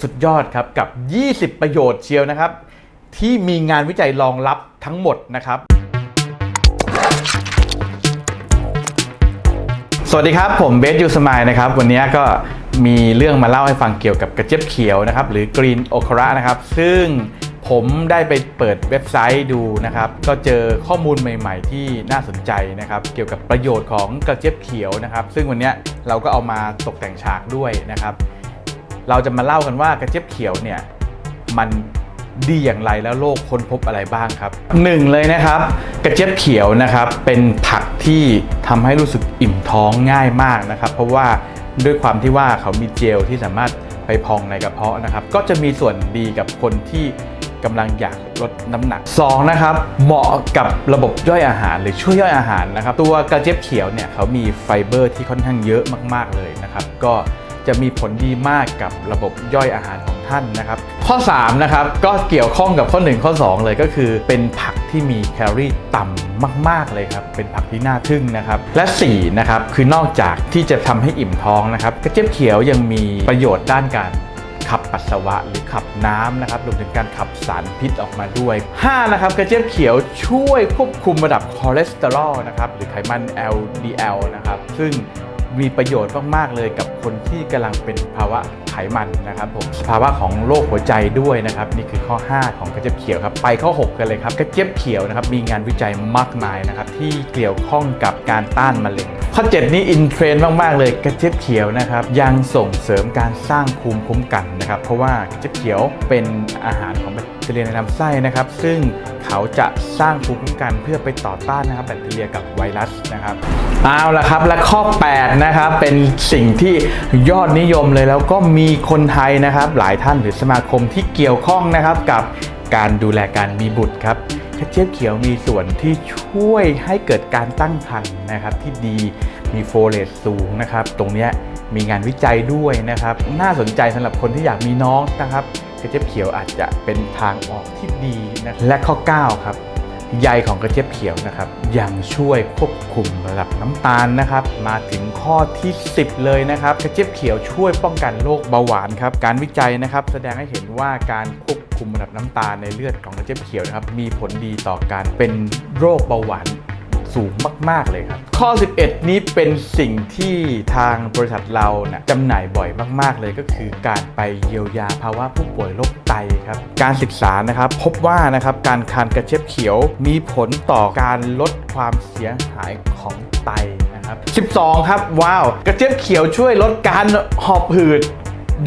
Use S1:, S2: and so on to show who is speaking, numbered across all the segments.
S1: สุดยอดครับกับ 20 ประโยชน์เชียวนะครับ ที่มีงานวิจัยรองรับทั้งหมดนะครับ สวัสดีครับ ผมเบสยูสมายนะครับ วันนี้ก็มีเรื่องมาเล่าให้ฟังเกี่ยวกับกระเจี๊ยบเขียวนะครับ หรือกรีนโอคาระนะครับ ซึ่งผมได้ไปเปิดเว็บไซต์ดูนะครับ ก็เจอข้อมูลใหม่ ๆ ที่น่าสนใจนะครับ เกี่ยวกับประโยชน์ของกระเจี๊ยบเขียวนะครับ ซึ่งวันนี้เราก็เอามาตกแต่งฉากด้วยนะครับ เราจะมาเล่ากันว่ากระเจี๊ยบเขียวเนี่ยมันดีอย่างไรแล้วโลกค้นพบอะไรบ้างครับหนึ่งเลยนะครับ กระเจี๊ยบเขียวนะครับเป็นผักที่ทำให้รู้สึกอิ่มท้องง่ายมากนะครับ เพราะว่าด้วยความที่ว่าเขามีเจลที่สามารถไปพองในกระเพาะนะครับ ก็จะมีส่วนดีกับคนที่กำลังอยากลดน้ำหนักสองนะครับเหมาะกับระบบย่อยอาหารหรือช่วยย่อยอาหารนะครับ ตัวกระเจี๊ยบเขียวเนี่ยเขามีไฟเบอร์ที่ค่อนข้างเยอะมาก ๆเลยนะครับ ก็ จะมีผลดีมากกับระบบย่อยอาหารของท่านนะครับ ข้อ3นะครับก็เกี่ยวข้องกับข้อ 1 ข้อ 2 เลยก็คือเป็นผักที่มีแคลอรี่ต่ำมาก ๆ เลยครับ เป็นผักที่น่าทึ่งนะครับ และ4นะครับคือนอกจากที่จะทำให้อิ่มท้องนะครับ กระเจี๊ยบเขียวยังมีประโยชน์ด้านการขับปัสสาวะหรือขับน้ำนะครับรวมถึงการขับสารพิษออกมาด้วย 5 นะครับกระเจี๊ยบเขียวช่วยควบคุมระดับคอเลสเตอรอลนะครับหรือไขมัน LDL นะครับซึ่ง มีประโยชน์มากๆเลยกับคนที่กำลังเป็นภาวะไขมันนะครับผมภาวะของโรคหัวใจด้วยนะครับนี่คือข้อ 5 ของกระเจี๊ยบเขียวครับไปข้อ 6 กันเลยครับกระเจี๊ยบเขียวนะครับมีงานวิจัยมากมายนะครับที่เกี่ยวข้องกับการต้านมะเร็ง ข้อ 7 นี้อินเทรนด์มาก ๆ เลยกระเจี๊ยบเขียวนะครับ ยังส่งเสริมการสร้างภูมิคุ้มกันนะครับ เพราะว่ากระเจี๊ยบเขียวเป็นอาหารของแบคทีเรียในลำไส้นะครับ ซึ่งเขาจะสร้างภูมิคุ้มกันเพื่อไปต่อต้านนะครับแบคทีเรียกับไวรัสนะครับเอาละครับและข้อ 8 นะครับ เป็นสิ่งที่ยอดนิยมเลยแล้วก็มีคนไทยนะครับ หลายท่านหรือสมาคมที่เกี่ยวข้องนะครับกับ การดูแลการมีบุตรครับกระเจี๊ยบเขียวมีส่วนที่ช่วยให้เกิดการตั้งครรภ์นะครับที่ดีมีโฟเลตสูงนะครับ ตรงนี้มีงานวิจัยด้วยนะครับ น่าสนใจสำหรับคนที่อยากมีน้องนะครับกระเจี๊ยบเขียวอาจจะเป็นทางออกที่ดีนะและข้อ 9 ครับใยของกระเจี๊ยบเขียวนะครับยังช่วยควบคุมระดับน้ำตาลนะครับ มาถึงข้อที่ 10 เลยนะครับ กระเจี๊ยบเขียวช่วยป้องกันโรคเบาหวานครับ การวิจัยนะครับ แสดงให้เห็นว่าการควบ คุมระดับน้ำตาลในเลือดของกระเจี๊ยบเขียวนะครับ มีผลดีต่อการเป็นโรคเบาหวานสูงมาก ๆ เลยครับ ข้อ 11 นี้เป็นสิ่งที่ทางบริษัทเรานะจำหน่ายบ่อยมาก ๆ เลยก็คือการไปเยียวยาภาวะผู้ป่วยโรคไตครับ การศึกษานะครับ พบว่านะครับการทานกระเจี๊ยบเขียวมีผลต่อการลดความเสียหายของไตนะครับ 12 ครับ ว้าว กระเจี๊ยบเขียวช่วยลดการหอบหืด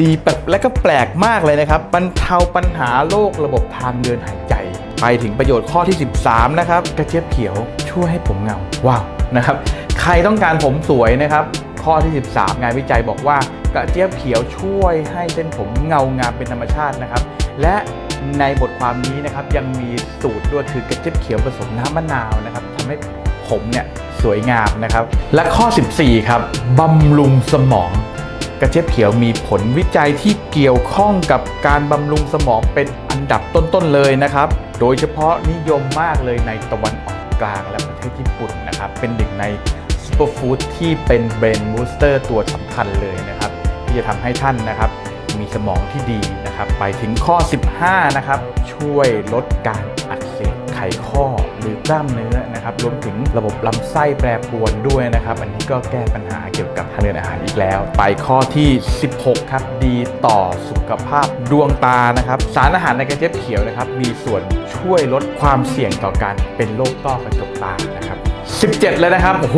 S1: ดีแบบและก็แปลกมากเลยนะครับบรรเทาปัญหาโรคระบบทางเดินหายใจ ไปถึงประโยชน์ข้อที่ 13 นะครับ กระเจี๊ยบเขียวช่วยให้ผมเงาว้าวนะครับ ใครต้องการผมสวยนะครับ ข้อที่ 13 งานวิจัยบอกว่ากระเจี๊ยบเขียวช่วยให้เส้นผมเงางามเป็นธรรมชาตินะครับ และในบทความนี้นะครับยังมีสูตรด้วยคือกระเจี๊ยบเขียวผสมน้ำมะนาวนะครับทำให้ผมเนี่ยสวยงามนะครับ และข้อ 14 ครับบำรุงสมอง กระเจี๊ยบเขียวมีผลวิจัยที่เกี่ยวข้องกับการบำรุงสมองเป็นอันดับต้นๆเลยนะครับ โดยเฉพาะนิยมมากเลยในตะวันออกกลางและประเทศญี่ปุ่นนะครับ เป็นหนึ่งในซูเปอร์ฟู้ดที่เป็นเบรนบูสเตอร์ตัวสำคัญเลยนะครับ ที่จะทำให้ท่านนะครับมีสมองที่ดีนะครับ ไปถึงข้อ 15 นะครับ ช่วยลดการอักเสบไขข้อ หรือกล้ามเนื้อนะครับรวมถึงระบบลำไส้แปรปรวนด้วยนะครับ อันนี้ก็แก้ปัญหาเกี่ยวกับทางเดินอาหารอีกแล้ว ไปข้อที่ 16 ครับ ดีต่อสุขภาพดวงตานะครับสารอาหารในกระเจี๊ยบเขียวนะครับมีส่วนช่วยลดความเสี่ยงต่อการเป็นโรคต้อกระจกตานะครับ17 แล้วนะครับ โอ้โห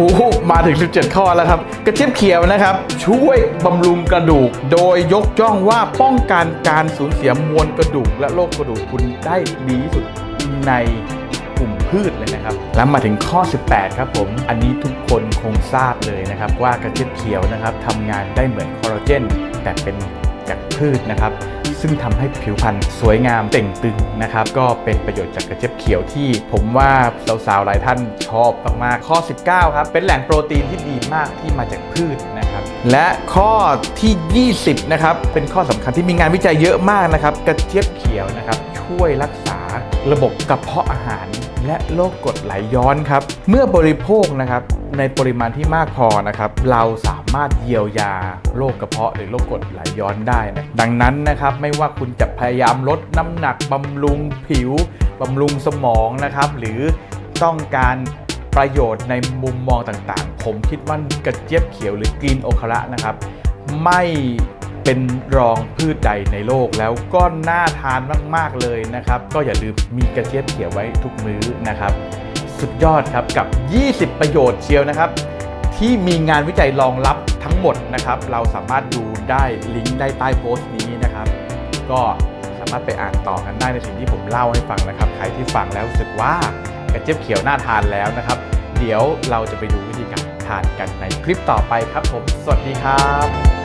S1: มาถึง 17 ข้อแล้วครับ กระเจี๊ยบเขียวนะครับ ช่วยบำรุงกระดูก โดยยกย่องว่าป้องกันการสูญเสียมวลกระดูก และโรคกระดูกคุณได้ดีที่สุดใน ลุ่มพืชเลยนะครับ แล้วมาถึงข้อ 18 ครับผม อันนี้ทุกคนคงทราบเลยนะครับ ว่ากระเจี๊ยบเขียวนะครับทำงานได้เหมือนคอลลาเจน แต่เป็นจากพืชนะครับซึ่งทำให้ผิวพรรณสวยงามเต่งตึงนะครับ ก็เป็นประโยชน์จากกระเจี๊ยบเขียวที่ผมว่าสาวๆหลายท่านชอบมากๆข้อ 19 ครับ เป็นแหล่งโปรตีนที่ดีมากที่มาจากพืชนะครับ และข้อที่ 20 นะครับ เป็นข้อสำคัญที่มีงานวิจัยเยอะมากนะครับ กระเจี๊ยบเขียวนะครับ ช่วยรักษาระบบกระเพาะอาหาร และโรคกรดไหลย้อนครับ เมื่อบริโภคนะครับในปริมาณที่มากพอนะครับ เราสามารถเยียวยาโรคกระเพาะหรือโรคกรดไหลย้อนได้นะดังนั้นนะครับไม่ว่าคุณจะพยายามลดน้ำหนักบำรุงผิวบำรุงสมองนะครับ หรือต้องการประโยชน์ในมุมมองต่างๆ ผมคิดว่ากระเจี๊ยบเขียวหรือกรีนโอคระนะครับ ไม่ เป็นรองพืชใดในโลกแล้วก็น่าทานมาก ๆ เลยนะครับ ก็อย่าลืมมีกระเจี๊ยบเขียวไว้ทุกมื้อนะครับ สุดยอดครับกับ 20 ประโยชน์เชียวนะครับ ที่มีงานวิจัยรองรับทั้งหมดนะครับ เราสามารถดูได้ลิงก์ได้ใต้โพสต์นี้นะครับ ก็สามารถไปอ่านต่อกันได้ในสิ่งที่ผมเล่าให้ฟังนะครับ ใครที่ฟังแล้วรู้สึกว่ากระเจี๊ยบเขียวน่าทานแล้วนะครับ เดี๋ยวเราจะไปดูวิธีการทานกันในคลิปต่อไปครับผม สวัสดีครับ